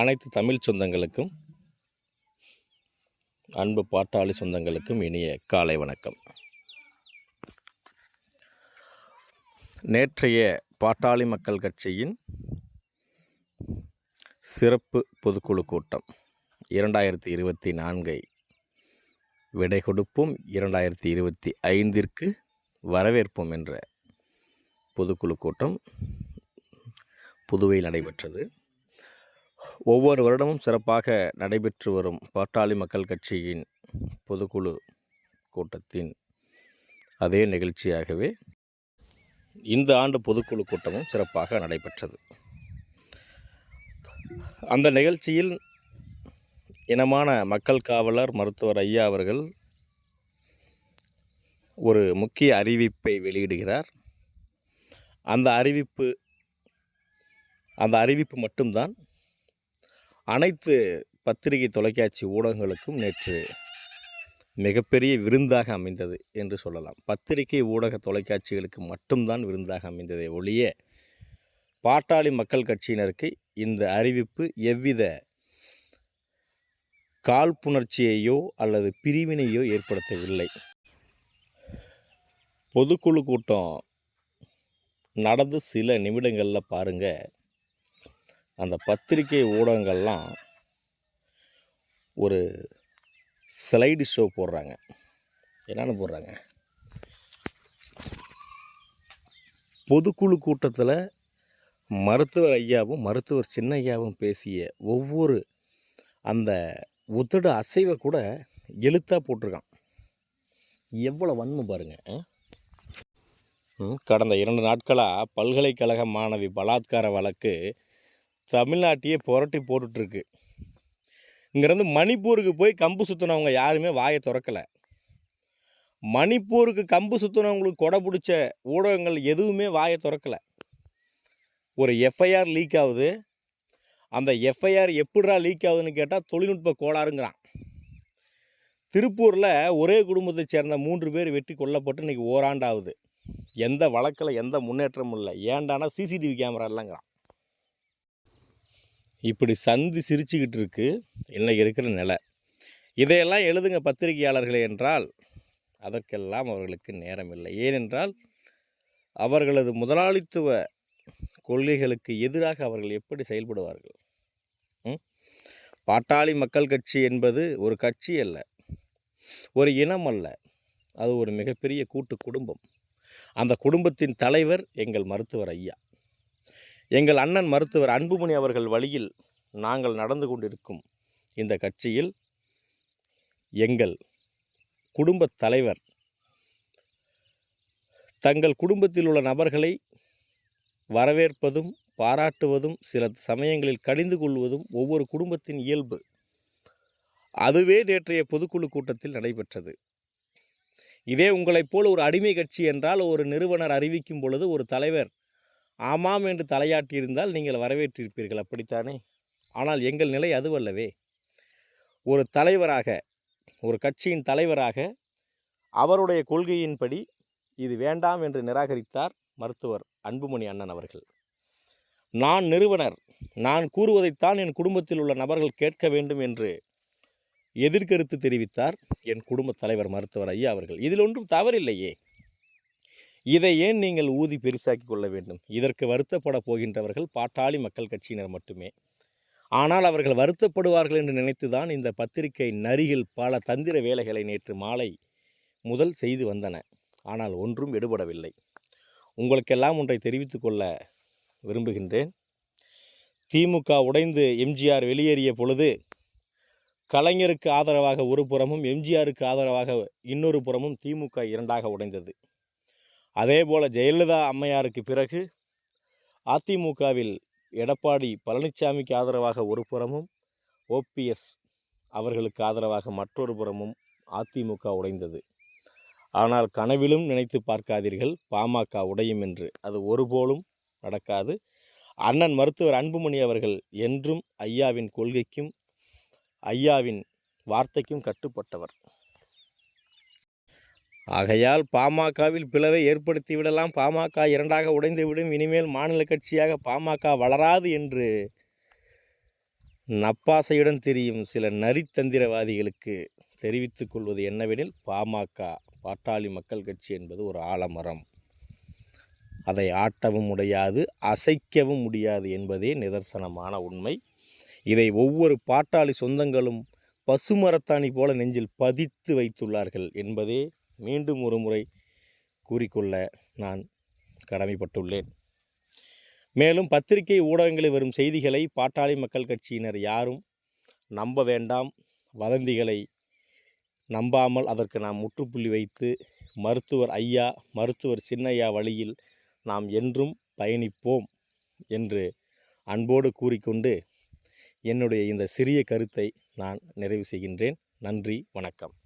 அனைத்து தமிழ் சொந்தங்களுக்கும் அன்பு பாட்டாளி சொந்தங்களுக்கும் இனிய காலை வணக்கம். நேற்றைய பாட்டாளி மக்கள் கட்சியின் சிறப்பு பொதுக்குழு கூட்டம் இரண்டாயிரத்தி இருபத்தி நான்கை விடை கொடுப்போம். இரண்டாயிரத்தி இருபத்தி ஐந்திற்கு வரவேற்போம் என்ற பொதுக்குழு கூட்டம் புதுவையில் நடைபெற்றது. ஒவ்வொரு வருடமும் சிறப்பாக நடைபெற்று வரும் பாட்டாளி மக்கள் கட்சியின் பொதுக்குழு கூட்டத்தின் அதே நிகழ்ச்சியாகவே இந்த ஆண்டு பொதுக்குழு கூட்டமும் சிறப்பாக நடைபெற்றது. அந்த நிகழ்ச்சியில் இனமான மக்கள் காவலர் மருத்துவர் ஐயா அவர்கள் ஒரு முக்கிய அறிவிப்பை வெளியிடுகிறார். அந்த அறிவிப்பு அந்த அறிவிப்பு மட்டும்தான் அனைத்து பத்திரிகை தொலைக்காட்சி ஊடகங்களுக்கும் நேற்று மிகப்பெரிய விருந்தாக அமைந்தது என்று சொல்லலாம். பத்திரிகை ஊடக தொலைக்காட்சிகளுக்கு மட்டும்தான் விருந்தாக அமைந்ததை ஒழிய பாட்டாளி மக்கள் கட்சியினருக்கு இந்த அறிவிப்பு எவ்வித காழ்ப்புணர்ச்சியையோ அல்லது பிரிவினையோ ஏற்படுத்தவில்லை. பொதுக்குழு கூட்டம் நடந்து சில நிமிடங்களில் பாருங்கள் அந்த பத்திரிகை ஊடகங்கள்லாம் ஒரு ஸ்லைடு ஷோ போடுறாங்க. என்னென்னு போடுறாங்க. பொதுக்குழு கூட்டத்தில் மருத்துவர் ஐயாவும் மருத்துவர் சின்னையாவும் பேசிய ஒவ்வொரு அந்த உதடு அசைவை கூட எழுத்தாக போட்டிருக்கான். எவ்வளோ வன்மை பாருங்கள் கடந்த இரண்டு நாட்களாக பல்கலைக்கழக மாணவி பலாத்கார வழக்கு தமிழ்நாட்டையே புரட்டி போட்டுட்ருக்கு. இங்கேருந்து மணிப்பூருக்கு போய் கம்பு சுற்றினவங்க யாருமே வாயை திறக்கலை. மணிப்பூருக்கு கம்பு சுற்றினவங்களுக்கு கொடை பிடிச்ச ஊடகங்கள் எதுவுமே வாயை திறக்கலை. ஒரு எஃப்ஐஆர் லீக் ஆகுது. அந்த எஃப்ஐஆர் எப்படிடா லீக் ஆகுதுன்னு கேட்டால் தொழில்நுட்ப கோளாறுங்கிறான். திருப்பூரில் ஒரே குடும்பத்தை சேர்ந்த மூன்று பேர் வெட்டி கொல்லப்பட்டு இன்றைக்கி ஓராண்டாகுது. எந்த வழக்கில் எந்த முன்னேற்றமும் இல்லை. ஏண்டானா சிசிடிவி கேமரா இல்லைங்கிறான். இப்படி சந்தி சிரிச்சுக்கிட்டு இருக்கு. இன்னைக்கு இருக்கிற நிலை. இதையெல்லாம் எழுதுங்க பத்திரிகையாளர்களே என்றால் அதற்கெல்லாம் அவர்களுக்கு நேரம் இல்லை ஏனென்றால் அவர்களது முதலாளித்துவ கொள்கைகளுக்கு எதிராக அவர்கள் எப்படி செயல்படுவார்கள்? பாட்டாளி மக்கள் கட்சி என்பது ஒரு கட்சி அல்ல ஒரு இனம் அல்ல. அது ஒரு மிகப்பெரிய கூட்டு குடும்பம். அந்த குடும்பத்தின் தலைவர் எங்கள் மருத்துவர் ஐயா. எங்கள் அண்ணன் மருத்துவர் அன்புமணி அவர்கள் வழியில் நாங்கள் நடந்து கொண்டிருக்கும் இந்த கட்சியில் எங்கள் குடும்பத் தலைவர் தங்கள் குடும்பத்தில் உள்ள நபர்களை வரவேற்பதும் பாராட்டுவதும் சில சமயங்களில் கடிந்து கொள்வதும் ஒவ்வொரு குடும்பத்தின் இயல்பு. அதுவே நேற்றைய பொதுக்குழு கூட்டத்தில் நடைபெற்றது. இதே உங்களைப் போல் ஒரு அடிமை கட்சி என்றால் ஒரு நிறுவனர் அறிவிக்கும் பொழுது ஒரு தலைவர் ஆமாம் என்று தலையாட்டியிருந்தால் நீங்கள் வரவேற்றிருப்பீர்கள். அப்படித்தானே? ஆனால் எங்கள் நிலை அதுவல்லவே. ஒரு தலைவராக ஒரு கட்சியின் தலைவராக அவருடைய கொள்கையின்படி இது வேண்டாம் என்று நிராகரித்தார் மருத்துவர் அன்புமணி அண்ணன் அவர்கள். நான் நிறுவனர் நான் கூறுவதைத்தான் என் குடும்பத்தில் உள்ள நபர்கள் கேட்க வேண்டும் என்று எதிர்கருத்து தெரிவித்தார் என் குடும்பத் தலைவர் மருத்துவர் ஐயா அவர்கள். இதில் ஒன்றும் தவறில்லையே. இதை ஏன் நீங்கள் ஊதி பெரிசாக்கி கொள்ள வேண்டும்? இதற்கு வருத்தப்பட போகின்றவர்கள் பாட்டாளி மக்கள் கட்சியினர் மட்டுமே. ஆனால் அவர்கள் வருத்தப்படுவார்கள் என்று நினைத்துதான் இந்த பத்திரிகை நரிகள் பல தந்திர வேலைகளை நேற்று மாலை முதல் செய்து வந்தன. ஆனால் ஒன்றும் எடுபடவில்லை. உங்களுக்கெல்லாம் ஒன்றை தெரிவித்துக் கொள்ள விரும்புகின்றேன். திமுக உடைந்து எம்ஜிஆர் வெளியேறிய பொழுது கலைஞருக்கு ஆதரவாக ஒரு புறமும் எம்ஜிஆருக்கு ஆதரவாக இன்னொரு புறமும் திமுக இரண்டாக உடைந்தது. அதேபோல ஜெயலலிதா அம்மையாருக்கு பிறகு அதிமுகவில் எடப்பாடி பழனிசாமிக்கு ஆதரவாக ஒரு புறமும் ஓபிஎஸ் அவர்களுக்கு ஆதரவாக மற்றொரு புறமும் அதிமுக உடைந்தது. ஆனால் கனவிலும் நினைத்து பார்க்காதீர்கள் பாமக உடையும் என்று. அது ஒருபோலும் நடக்காது. அண்ணன் மருத்துவர் அன்புமணி அவர்கள் என்றும் ஐயாவின் கொள்கைக்கும் ஐயாவின் வார்த்தைக்கும் கட்டுப்பட்டவர். ஆகையால் பாமகவில் பிளவை ஏற்படுத்திவிடலாம். பாமக இரண்டாக உடைந்துவிடும். இனிமேல் மாநில கட்சியாக பாமக வளராது என்று நப்பாசையுடன் தெரியும் சில நரித்தந்திரவாதிகளுக்கு தெரிவித்துக் கொள்வது என்னவெனில் பாமக பாட்டாளி மக்கள் கட்சி என்பது ஒரு ஆலமரம். அதை ஆட்டவும் முடியாது அசைக்கவும் முடியாது என்பதே நிதர்சனமான உண்மை. இதை ஒவ்வொரு பாட்டாளி சொந்தங்களும் பசுமரத்தாணி போல நெஞ்சில் பதித்து வைத்துள்ளார்கள் என்பதே மீண்டும் ஒரு முறை கூறிக்கொள்ள நான் கடமைப்பட்டுள்ளேன். மேலும் பத்திரிகை ஊடகங்களில் வரும் செய்திகளை பாட்டாளி மக்கள் கட்சியினர் யாரும் நம்ப வேண்டாம். வதந்திகளை நம்பாமல் அதற்கு நாம் முற்றுப்புள்ளி வைத்து மருத்துவர் ஐயா மருத்துவர் சின்னையா வழியில் நாம் என்றும் பயணிப்போம் என்று அன்போடு கூறிக்கொண்டு என்னுடைய இந்த சிறிய கருத்தை நான் நிறைவு செய்கின்றேன். நன்றி வணக்கம்.